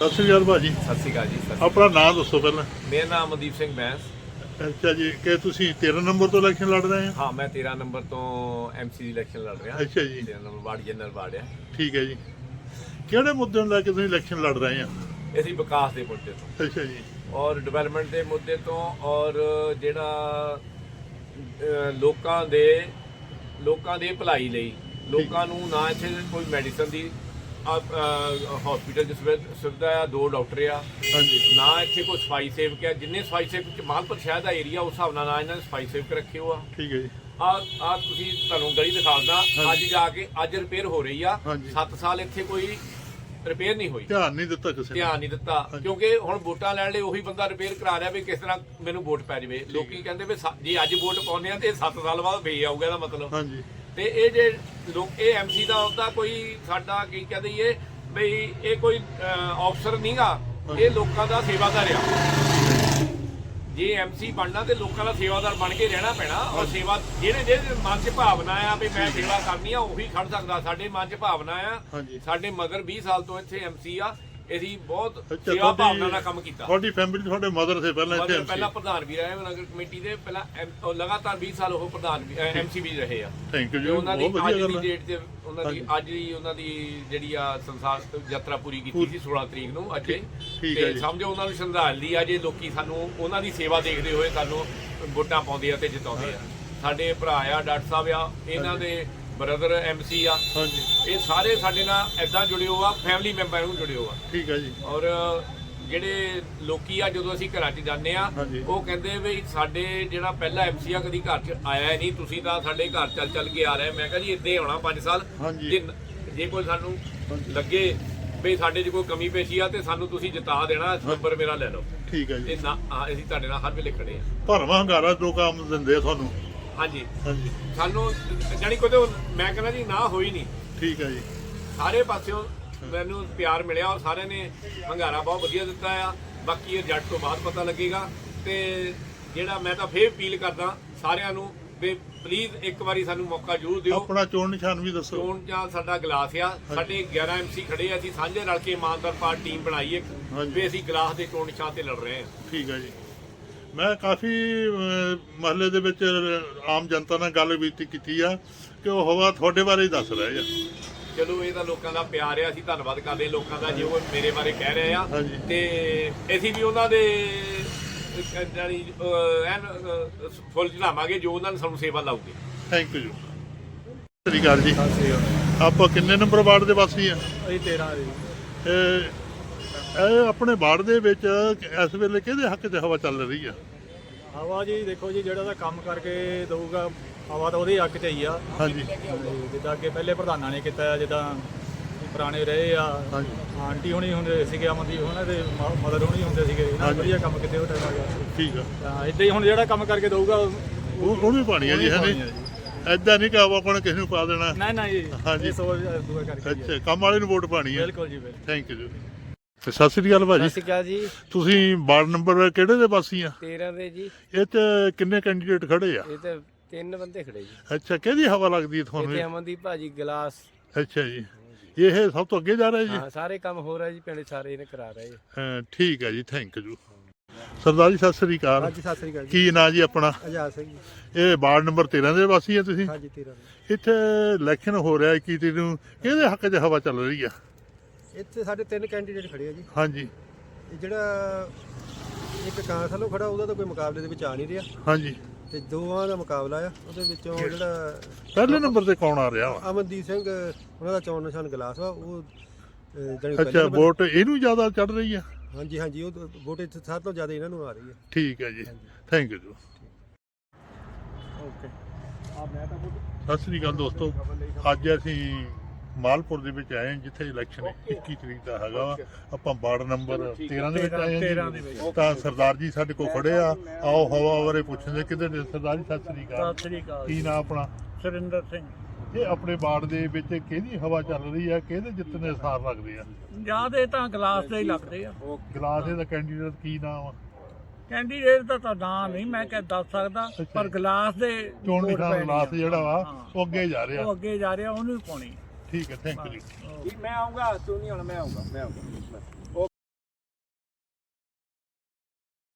ਸਤਿ ਸ਼੍ਰੀ ਅਕਾਲ ਭਾਜੀ। ਸਤਿ ਸ਼੍ਰੀ ਅਕਾਲ ਜੀ ਸਤਿ ਸ਼੍ਰੀ ਆਪਣਾ ਨਾਮ ਦੱਸੋ ਪਹਿਲਾਂ। ਮੇਰਾ ਨਾਮ ਮਨਦੀਪ ਸਿੰਘ ਬੈਂਸ। ਅੱਛਾ ਜੀ ਕਿ ਤੁਸੀਂ 13 ਨੰਬਰ ਤੋਂ ਇਲੈਕਸ਼ਨ ਲੜ ਰਹੇ ਹੋ? ਹਾਂ ਮੈਂ 13 ਨੰਬਰ ਤੋਂ ਐਮਸੀ ਦੀ ਇਲੈਕਸ਼ਨ ਲੜ ਰਿਹਾ। ਅੱਛਾ ਜੀ। 13 ਨੰਬਰ ਵਾਰਡ ਜਨਰਲ ਵਾਰਡ ਹੈ ਠੀਕ ਹੈ ਜੀ। ਕਿਹੜੇ ਮੁੱਦੇ ਨੂੰ ਲੈ ਕੇ ਤੁਸੀਂ ਇਲੈਕਸ਼ਨ ਲੜ ਰਹੇ ਆ ਅਸੀਂ ਵਿਕਾਸ ਦੇ ਮੁੱਦੇ ਤੋਂ। ਅੱਛਾ ਜੀ। ਔਰ ਡਿਵੈਲਪਮੈਂਟ ਦੇ ਮੁੱਦੇ ਤੋਂ ਔਰ ਜਿਹੜਾ ਅਹ, ਲੋਕਾਂ ਦੇ ਲੋਕਾਂ ਦੇ ਭਲਾਈ ਲਈ। ਲੋਕਾਂ ਨੂੰ ਨਾ ਇੱਥੇ ਕੋਈ ਮੈਡੀਸਨ ਦੀ ਹਸਪੀਟਲ ਦੀ ਸੁਵਿਧ- ਸੁਵਿਧਾ ਆ ਦੋ ਡਾਕਟਰ ਆ। ਹਾਂਜੀ। ਨਾ ਇੱਥੇ ਕੋਈ ਸਫ਼ਾਈ ਸੇਵਕ ਆ ਜਿੰਨੇ ਸਫ਼ਾਈ ਸੇਵਕ ਮਾਲਪੁਰ ਸ਼ਹਿਰ ਦਾ ਏਰੀਆ ਉਸ ਹਿਸਾਬ ਨਾਲ ਨਾ ਇਹਨਾਂ ਨੇ ਸਫ਼ਾਈ ਸੇਵਕ ਰੱਖੇ ਹੋ ਆ। ਠੀਕ ਹੈ ਜੀ। ਆ ਆ ਤੁਸੀਂ ਤੁਹਾਨੂੰ ਗਲੀ ਦਿਖਾਉਂਦਾ ਅੱਜ ਜਾ ਕੇ ਅੱਜ ਰਿਪੇਅਰ ਹੋ ਰਹੀ ਆ। ਹਾਂਜੀ। 7 ਸਾਲ ਇੱਥੇ ਕੋਈ ਰਿਪੇਅਰ ਨਹੀਂ ਹੋਈ। ਧਿਆਨ ਨਹੀਂ ਦਿੱਤਾ ਕਿਸੇ ਨੇ। ਧਿਆਨ ਨਹੀਂ ਦਿੱਤਾ। ਕਿਉਂਕਿ ਹੁਣ ਵੋਟਾਂ ਲੈਣ ਲਈ ਉਹੀ ਬੰਦਾ ਰਿਪੇਅਰ ਕਰਾ ਰਿਹਾ ਵੀ ਕਿਸ ਤਰ੍ਹਾਂ ਮੈਨੂੰ ਵੋਟ ਪੈ ਜਾਵੇ। ਲੋਕੀ ਕਹਿੰਦੇ ਵੀ ਜੇ ਅੱਜ ਵੋਟ ਪਾਉਂਦੇ ਆ ਤੇ 7 ਸਾਲ ਬਾਅਦ ਫੇਰ ਆਊਗਾ ਇਹਦਾ ਮਤਲਬ। ਹਾਂਜੀ। ਤੇ ਇਹ ਜੇ ਲੋਕ ਇਹ ਐਮਸੀ ਦਾ ਹੁੰਦਾ ਕੋਈ ਸਾਡਾ ਕੀ ਕਹਦੇ ਇਹ ਬਈ ਇਹ ਕੋਈ ਅਫਸਰ ਨਹੀਂਗਾ। ਇਹ ਲੋਕਾਂ ਦਾ ਸੇਵਾਦਾਰ ਆ। ਜੇ ਐਮਸੀ ਬਣਨਾ ਤੇ ਲੋਕਾਂ ਦਾ ਸੇਵਾਦਾਰ ਬਣ ਕੇ ਰਹਿਣਾ ਪੈਣਾ। ਔਰ ਸੇਵਾ ਜਿਹੜੇ ਜਿਹੜੇ ਮਨ 'ਚ ਭਾਵਨਾ ਆ ਵੀ ਮੈਂ ਸੇਵਾ ਕਰਨੀ ਆ ਉਹੀ ਖੜ ਸਕਦਾ। ਸਾਡੇ ਮਨ 'ਚ ਭਾਵਨਾ ਆ। ਸਾਡੇ ਮਦਰ 20 ਸਾਲ ਤੋਂ ਇੱਥੇ ਐਮਸੀ ਆ। ਅਸੀਂ ਬਹੁਤ ਅੱਛਾ ਸੇਵਾ ਭਾਵਨਾ ਨਾਲ ਕੰਮ ਕੀਤਾ। ਤੁਹਾਡੀ ਫੈਮਿਲੀ ਤੁਹਾਡੇ ਮਦਰ ਸੇ ਪਹਿਲਾਂ ਇੱਥੇ ਮਦਰ ਪਹਿਲਾਂ ਪ੍ਰਧਾਨ ਵੀ ਰਹੇ ਨਗਰ ਕਮੇਟੀ ਦੇ ਪਹਿਲਾਂ ਐਮ- ਉਹ ਲਗਾਤਾਰ 20 ਸਾਲ ਉਹ ਪ੍ਰਧਾਨ ਐਮਸੀ ਵੀ ਰਹੇ ਆ। ਥੈਂਕ ਯੂ ਜੀ ਤੇ ਉਹਨਾਂ ਦੀ ਬਹੁਤ ਅੱਜ ਵਧੀਆ ਦੀ ਗੱਲ ਹੈ ਡੇਟ ਤੇ ਉਹਨਾਂ ਦੀ ਅੱਜ ਦੀ ਉਹਨਾਂ ਦੀ ਜਿਹੜੀ ਆ ਸੰਸਾਰ ਯਾਤਰਾ ਪੂਰੀ ਕੀਤੀ ਸੀ 16 ਤਰੀਕ ਨੂੰ ਅੱਜ। ਠੀਕ ਹੈ ਤੇ ਜੀ। ਸਮਝੋ ਉਹਨਾਂ ਨੂੰ ਸ਼ਰਧਾਂਜਲੀ ਆ ਜੇ ਲੋਕੀ ਸਾਨੂੰ ਉਹਨਾਂ ਦੀ ਸੇਵਾ ਦੇਖਦੇ ਹੋਏ ਸਾਨੂੰ ਵੋਟਾਂ ਪਾਉਂਦੇ ਆ ਤੇ ਜਿਤਾਉਂਦੇ ਆ। ਸਾਡੇ ਭਰਾ ਆ ਡਾਕਟਰ ਸਾਹਿਬ ਆ ਇਹਨਾਂ ਦੇ ਬ੍ਰਦਰ ਐਮਸੀ ਆ। ਹਾਂਜੀ। ਇਹ ਸਾਰੇ ਸਾਡੇ ਨਾਲ ਐਦਾਂ ਜੁੜੇ ਹੋ ਆ ਫੈਮਿਲੀ ਮੈਂਬਰ ਨੂੰ ਜੁੜੇ ਹੋ ਆ। ਠੀਕ ਹੈ ਜੀ। ਔਰ ਜਿਹੜੇ ਲੋਕੀ ਆ ਜਦੋਂ ਅਸੀਂ ਘਰਾਂ 'ਚ ਜਾਂਦੇ ਆ। ਉਹ ਕਹਿੰਦੇ ਵੀ ਸਾਡੇ ਜਿਹੜਾ ਪਹਿਲਾ ਐਮਸੀ ਆ ਕਦੀ ਘਰ 'ਚ ਆਇਆ ਨਹੀਂ। ਤੁਸੀਂ ਤਾਂ ਸਾਡੇ ਘਰ ਚੱਲ ਚੱਲ ਕੇ ਆ ਰਹੇ ਮੈਂ ਕਿਹਾ ਜੀ ਇੱਦਾਂ ਹੀ ਆਉਣਾ 5 ਸਾਲ। ਜੇ ਜੇ ਕੋਈ ਸਾਨੂੰ ਲੱਗੇ ਵੀ ਸਾਡੇ 'ਚ ਕੋਈ ਕਮੀ ਪੇਸ਼ੀ ਆ ਤੇ ਸਾਨੂੰ ਤੁਸੀਂ ਜਿਤਾ ਦੇਣਾ ਨੰਬਰ ਮੇਰਾ ਲੈ ਲਓ। ਠੀਕ ਹੈ ਜੀ। ਤੇ ਨਾ ਅਸੀਂ ਤੁਹਾਡੇ ਨਾਲ ਹਰ ਵੇਲੇ ਖੜੇ ਆ। ਭਰਵਾਂ ਹੰਗਾਰਾ ਦੋ ਕੰਮ ਦਿੰਦੇ ਆ ਤੁਹਾਨੂੰ ਹਾਂਜੀ। ਹਾਂਜੀ। ਸਾਨੂੰ ਜਾਨੀ ਕੋਈ ਮੈਂ ਕਹਿੰਦਾ ਜੀ ਨਾ ਹੋਈ ਨਹੀਂ। ਠੀਕ ਹੈ ਜੀ। ਸਾਰੇ ਪਾਸਿਓਂ ਮੈਨੂੰ ਪਿਆਰ ਮਿਲਿਆ ਔਰ ਸਾਰਿਆਂ ਨੇ ਹੰਗਾਰਾ ਬਹੁਤ ਵਧੀਆ ਦਿੱਤਾ ਆ। ਬਾਕੀ ਇਹ ਜੱਟ ਤੋਂ ਬਾਅਦ ਪਤਾ ਲੱਗੇਗਾ ਤੇ ਜਿਹੜਾ ਮੈਂ ਤਾਂ ਫੇਰ ਅਪੀਲ ਕਰਦਾ ਸਾਰਿਆਂ ਨੂੰ ਵੀ ਪਲੀਜ਼ ਇੱਕ ਵਾਰੀ ਸਾਨੂੰ ਮੌਕਾ ਜ਼ਰੂਰ ਦਿਓ। ਆਪਣਾ ਚੋਣ ਨਿਸ਼ਾਨ ਵੀ ਦੱਸੋ। ਚੋਣ ਜਾਂ ਸਾਡਾ ਗਲਾਸ ਆ। ਸਾਡੇ 11 ਐਮਸੀ ਖੜੇ ਆ ਅਸੀਂ ਸਾਂਝੇ ਰਲ ਕੇ ਇਮਾਨਦਾਰ ਪਾਰਟੀ ਟੀਮ ਬਣਾਈ ਇੱਕ। ਵੀ ਅਸੀਂ ਗਲਾਸ ਦੇ ਚੋਣ ਨਿਸ਼ਾਨ ਤੇ ਲੜ ਰਹੇ ਹਾਂ ਠੀਕ ਹੈ ਜੀ। ਮੈਂ ਕਾਫੀ ਮਹੱਲੇ ਦੇ ਵਿੱਚ ਆਮ ਜਨਤਾ ਨਾਲ ਗੱਲ ਬੀਤੀ ਕੀਤੀ ਆ ਕਿ ਉਹ ਹਵਾ ਤੁਹਾਡੇ ਬਾਰੇ ਹੀ ਦੱਸ ਰਹੇ ਆ। ਚਲੋ ਇਹ ਤਾਂ ਲੋਕਾਂ ਦਾ ਪਿਆਰ ਆ ਅਸੀਂ ਧੰਨਵਾਦ ਕਰਦੇ ਹਾਂ ਲੋਕਾਂ ਦਾ ਜੇ ਉਹ ਮੇਰੇ ਬਾਰੇ ਕਹਿ ਰਹੇ ਆ। ਤੇ ਅਸੀਂ ਵੀ ਉਹਨਾਂ ਦੇ ਅਹ, ਐਨ ਫੁੱਲ ਚੜਾਵਾਂਗੇ ਜੋ ਉਹਨਾਂ ਨੇ ਸਾਨੂੰ ਸੇਵਾ ਲਾਉਗੇ ਥੈਂਕ ਯੂ ਸ੍ਰੀ ਅਕਾਲ ਜੀ। ਆਪਾਂ ਕਿੰਨੇ ਨੰਬਰ ਵਾਰਡ ਦੇ ਵਾਸੀ ਆ? ਅਸੀਂ 13 ਦੇ ਇਹ ਆਪਣੇ ਵਾਰਡ ਦੇ ਵਿੱਚ ਇਸ ਵੇਲੇ ਕਿਹਦੇ ਹੱਕ 'ਚ ਹਵਾ ਚੱਲ ਰਹੀ ਆ? ਹਵਾ ਜੀ ਦੇਖੋ ਜੀ ਜਿਹੜਾ ਦਾ ਕੰਮ ਕਰਕੇ ਦਊਗਾ ਹਵਾ ਤਾਂ ਉਹਦੇ ਹੱਕ 'ਚ ਹੀ ਆ। ਹਾਂਜੀ। ਜਿੱਦਾਂ ਕਿ ਪਹਿਲੇ ਪ੍ਰਧਾਨਾਂ ਨੇ ਕੀਤਾ ਜਿੱਦਾਂ ਪੁਰਾਣੇ ਰਹੇ ਆ ਆਂਟੀ ਹੁਣੀ ਹੁੰਦੇ ਸੀਗੇ ਅਮਨਦੀਪ ਉਹਨਾਂ ਦੇ ਮਦਰ ਹੁਣੀ ਹੁੰਦੇ ਸੀਗੇ। ਇਹਨਾਂ। ਵਧੀਆ ਕੰਮ ਕੀਤੇ ਉਹ ਟਾਈਮ ਆ ਗਿਆ। ਠੀਕ ਆ। ਤਾਂ ਇਦਾਂ ਹੀ ਹੁਣ ਜਿਹੜਾ ਕੰਮ ਕਰਕੇ ਦਊਗਾ ਉਹ ਉਹਨੂੰ ਵੀ ਪਾਣੀ ਆ ਜੀ ਹੈ ਨਹੀਂ ਹੀ ਐਦਾਂ ਨਹੀਂ ਕਿ ਆਪਾਂ ਕਿਸੇ ਨੂੰ ਪਾ ਦੇਣਾ। ਨਹੀਂ ਨਹੀਂ ਹਾਂਜੀ। ਸੋਚ ਦੂਆ ਕਰਕੇ ਹੀ। ਅੱਛਾ ਕੰਮ ਵਾਲੇ ਨੂੰ ਵੋਟ ਪਾਣੀ ਆ। ਬਿਲਕੁਲ ਜੀ ਬਿਲਕੁਲ। ਥੈਂਕ ਯੂ ਤੇ ਸਤਿ ਸ੍ਰੀ ਅਕਾਲ ਭਾਜੀ। ਸਤਿ ਸ਼੍ਰੀ ਅਕਾਲ ਜੀ। ਤੁਸੀਂ ਵਾਰਡ ਨੰਬਰ ਕਿਹੜੇ ਦੇ ਵਾਸੀ ਆ? 13 ਦੇ ਜੀ। ਇਹ ਚ ਕਿੰਨੇ ਕੈਂਡੀਡੇਟ ਖੜੇ ਆ? ਇਹ ਤੇ ਤਿੰਨ ਬੰਦੇ ਖੜੇ ਜੀ। ਅੱਛਾ ਕਿਹਦੀ ਹਵਾ ਲੱਗਦੀ ਹੈ ਤੁਹਾਨੂੰ ਇੱਥੇ ਅਮਨਦੀਪ ਭਾਜੀ ਗਲਾਸ। ਅੱਛਾ ਜੀ। ਇਹ ਸਭ ਤੋਂ ਅੱਗੇ ਜਾ ਰਿਹਾ ਜੀ? ਹਾਂ ਸਾਰੇ ਕੰਮ ਹੋ ਰਿਹਾ ਜੀ ਪਿੰਡ ਸਾਰੇ ਇਹਨੇ ਕਰਾ ਰਹੇ ਅਹ ਠੀਕ ਹੈ ਜੀ ਥੈਂਕ ਯੂ ਸਰਦਾਰ ਜੀ ਸਤਿ ਸ੍ਰੀ ਅਕਾਲ। ਹਾਂਜੀ ਸਤਿ ਸ੍ਰੀ ਅਕਾਲ ਜੀ। ਕੀ ਨਾਂ ਜੀ ਆਪਣਾ? ਅਜਾਜ਼ ਸਿੰਘ ਜੀ। ਇਹ ਵਾਰਡ ਨੰਬਰ 13 ਦੇ ਵਾਸੀ ਆ ਤੁਸੀਂ? ਹਾਂਜੀ 13 ਇੱਥੇ ਇਲੈਕਸ਼ਨ ਹੋ ਰਿਹਾ ਕੀ ਤਰੀਕ ਨੂੰ। ਕਿਹਦੇ ਹੱਕ 'ਚ ਹਵਾ ਚੱਲ ਰਹੀ ਆ? ਇੱਥੇ ਸਾਡੇ ਤਿੰਨ ਕੈਂਡੀਡੇਟ ਖੜੇ ਆ ਜੀ। ਹਾਂਜੀ। ਇਹ ਜਿਹੜਾ ਇੱਕ ਕਾਂਗਰਸ ਵੱਲੋਂ ਖੜਾ ਉਹਦਾ ਤਾਂ ਕੋਈ ਮੁਕਾਬਲੇ ਦੇ ਵਿੱਚ ਆ ਨਹੀਂ ਰਿਹਾ। ਹਾਂਜੀ। ਤੇ ਦੋਵਾਂ ਦਾ ਮੁਕਾਬਲਾ ਆ ਉਹਦੇ ਵਿੱਚੋਂ ਜਿਹੜਾ ਪਹਿਲੇ ਨੰਬਰ ਤੇ ਕੌਣ ਆ ਰਿਹਾ ਵਾ? ਅਮਨਦੀਪ ਸਿੰਘ ਉਹਨਾਂ ਦਾ ਚੋਣ ਨਿਸ਼ਾਨ ਗਲਾਸ ਵਾ ਉਹ ਪਹਿਲੇ ਅੱਛਾ ਵੋਟ ਇਹਨੂੰ ਜ਼ਿਆਦਾ ਚੜ ਰਹੀ ਆ? ਹਾਂਜੀ ਹਾਂਜੀ ਉਹ ਤਾਂ ਵੋਟ ਇੱਥੇ ਸਾਰਿਆਂ ਤੋਂ ਜ਼ਿਆਦਾ ਇਹਨਾਂ ਨੂੰ ਆ ਰਹੀ ਹੈ ਠੀਕ ਹੈ ਜੀ। Thank you okay Sat Sri ਅਕਾਲ ਦੋਸਤੋ। ਅੱਜ ਅਸੀਂ ਮਾਲਪੁਰ ਦੇ ਵਿੱਚ ਆਏ ਹਾਂ ਜਿੱਥੇ ਇਲੈਕਸ਼ਨ 21 ਤਰੀਕ ਦਾ ਹੈਗਾ ਵਾ। ਆਪਾਂ ਵਾਰਡ ਨੰਬਰ 13 ਦੇ ਵਿੱਚ ਆਏ ਹਾਂ। ਤਾਂ ਸਰਦਾਰ ਜੀ ਸਾਡੇ ਕੋਲ ਖੜੇ ਆ। ਆਓ ਹਵਾ ਬਾਰੇ ਪੁੱਛਦੇ ਕਿਤੇ ਨੇ? ਸਰਦਾਰ ਜੀ ਸਤਿ ਸ੍ਰੀ ਅਕਾਲ। ਸਤਿ ਸ੍ਰੀ ਅਕਾਲ ਕੀ ਨਾਮ ਆਪਣਾ? ਸੁਰਿੰਦਰ ਸਿੰਘ। ਇਹ ਆਪਣੇ ਵਾਰਡ ਦੇ ਵਿੱਚ ਕਿਹਦੀ ਹਵਾ ਚੱਲ ਰਹੀ ਆ? ਕਿਹਦੇ ਜਿੱਤਣ ਦੇ ਅਸਾਰ ਲੱਗਦੇ ਆ? ਜਿਆਦੇ ਤਾਂ ਗਲਾਸ ਦੇ ਹੀ ਲੱਗਦੇ ਆ। ਗਲਾਸ ਦਾ ਕੈਂਡੀਡੇਟ ਕੀ ਨਾਮ ਆ? ਕੈਂਡੀਡੇਟ ਦਾ ਤਾਂ ਨਾਂ ਨਹੀਂ ਮੈਂ ਕਹਿ ਦੱਸ ਸਕਦਾ ਪਰ ਗਲਾਸ ਦੇ ਚੋਣ ਨਿਸ਼ਾਨ ਗਲਾਸ। ਜਿਹੜਾ ਵਾ। ਉਹ ਅੱਗੇ ਜਾ ਉਹ ਰਿਹਾ ਅੱਗੇ ਜਾ ਰਿਹਾ ਉਹਨੂੰ ਹੀ ਪਾਉਣੀ ਠੀਕ ਹੈ ਥੈਂਕ ਯੂ ਮੈਂ ਆਉਂਗਾ ਤੂੰ ਨਹੀਂ ਆਉਣਾ ਮੈਂ ਆਉਂਗਾ ਮੈਂ ਆਉਂਗਾ।